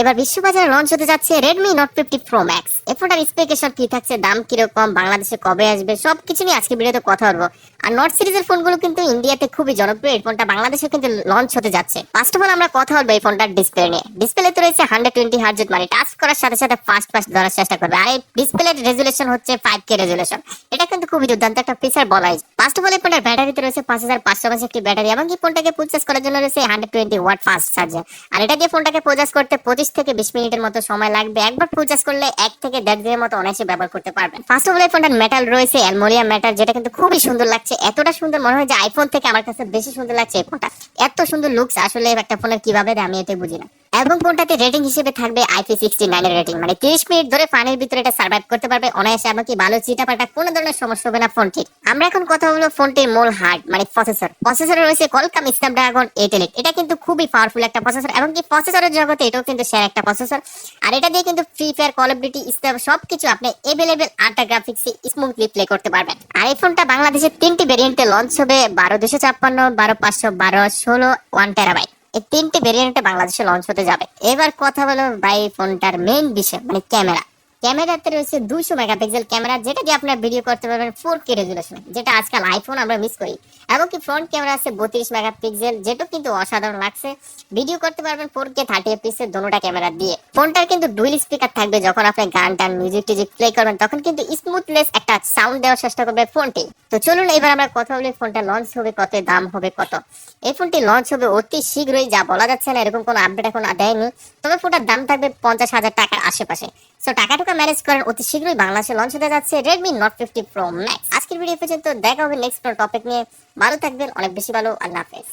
এবার বিশ্ববাজারে লঞ্চ হতে যাচ্ছে Redmi note fifty pro max এই ফোনটার স্পেকেশন কি থাকছে, দাম কীরকম, বাংলাদেশে কবে আসবে, সবকিছু নিয়ে আজকে ভিডিওতে কথা বলব। আর নোট সিরিজের ফোনগুলো কিন্তু ইন্ডিয়াতে খুবই জনপ্রিয়, এই ফোনটা বাংলাদেশে কিন্তু লঞ্চ হতে যাচ্ছে। ফার্স্ট অফ অল আমরা কথা বলব এই ফোনটার ডিসপ্লে নিয়ে। ডিসপ্লেতে রয়েছে হান্ড্রেড টোয়েন্টি হার্জেট মানে টাচ করার সাথে সাথে ফাস্ট ফাস্ট ধরার চেষ্টা করবে। আর এই ডিসপ্লের রেজুলেশন হচ্ছে ফাইভ কে রেজুলেশন খুবই দুর্দান্ত একটা ফিচার ফার্স্ট অফ অল এই ব্যাটারিতে রয়েছে পাঁচ হাজার পাঁচশো মাসে একটি ব্যাটারি এবং এই ফোনটাকে করার জন্য রয়েছে hundred twenty watt fast charger আর এটা দিয়ে ফোনটাকে করতে পঁচিশ থেকে বিশ মিনিটের মতো সময় লাগবে। একবার করলে এক থেকে দেড় দিনের মতো অনায়াসে ব্যবহার করতে পারবেন। ফার্স্ট অফ অল এই ফোনটার মেটাল রয়েছে অ্যালমোনিয়াম মেটাল যেটা কিন্তু খুবই সুন্দর লাগছে। এতটা সুন্দর মনে হয় যে আইফোন থেকে আমার কাছে বেশি সুন্দর লাগছে এই ফোনটা। এত সুন্দর লুকস আসলে একটা ফোনের কীভাবে আমি এটা বুঝি না। এবং ফোনটাতে রেটিং হিসেবে থাকবে? আইপি সিক্সটি নাইনের রেটিং মানে তিরিশ মিনিট ধরে পানির ভিতরে এটা সার্ভাইভ করতে পারবে অনায়াসে এমনকি ভালো চিটাপাটা কোনো ধরনের সমস্যা হবে না ফোনটির। আমরা এখন কথা হলো ফোনটির মূল হার্ড মানে প্রসেসর প্রসেসরে রয়েছে কলকাম স্ন্যাপড্রাগন এইট এলিট এটা কিন্তু খুবই পাওয়ারফুল একটা প্রসেসর এবং কি প্রসেসরের জগতে এটাও কিন্তু সেরা একটা প্রসেসর আর এটা দিয়ে কিন্তু free fire call of duty সবকিছু আপনি এভেলেবেল আটটা গ্রাফিক্স স্মুথলি প্লে করতে পারবেন। আর এই ফোনটা বাংলাদেশের তিনটি ভেরিয়েন্টে লঞ্চ হবে। বারো দুশো ছাপ্পান্ন, বারো পাঁচশো বারো, ষোলো ওয়ান টেরাবাইট এই তিনটি ভেরিয়েন্টে বাংলাদেশে লঞ্চ হতে যাবে। এবার কথা হলো ভাই ফোনটার মেইন বিষয় মানে ক্যামেরা ক্যামেরাতে রয়েছে দুশো মেগাপিক্সেল ক্যামেরা, যেটা দিয়ে আপনার ভিডিও করতে পারবেন ফোর কে রেজুলেশনে যেটা আজকাল আইফোন আমরা মিস করি। এমনকি ফ্রন্ট ক্যামেরা আছে বত্রিশ মেগাপিক্সেল, যেটা কিন্তু অসাধারণ লাগছে। ভিডিও করতে পারবেন ফোর কে থার্টি এফপিসের দোনোটা ক্যামেরা দিয়ে। ফোনটার কিন্তু ডুইল স্পিকার থাকবে, যখন আপনি গান টান মিউজিক টিউজিক প্লে করবেন, তখন কিন্তু স্মুথলেস একটা সাউন্ড দেওয়ার চেষ্টা করবে ফোনটি। তো চলুন এবার আমরা কথা বলি ফোনটা লঞ্চ হবে কত, দাম হবে কত। এই ফোনটি লঞ্চ হবে অতি শীঘ্রই, যা বলা যাচ্ছে না, এরকম কোনো আপডেট এখন দেয়নি। তবে ফোনটার দাম থাকবে পঞ্চাশ হাজার টাকার আশেপাশে। সো টাকা টুকা ম্যানেজ করেন অতি শীঘ্রই বাংলাদেশে লঞ্চ হতে যাচ্ছে Redmi note fifty pro max আজকের ভিডিও পর্যন্ত, দেখা হবে নেক্সট টপিক নিয়ে। ভালো থাকবেন, অনেক বেশি ভালো, আল্লাহ হাফেজ।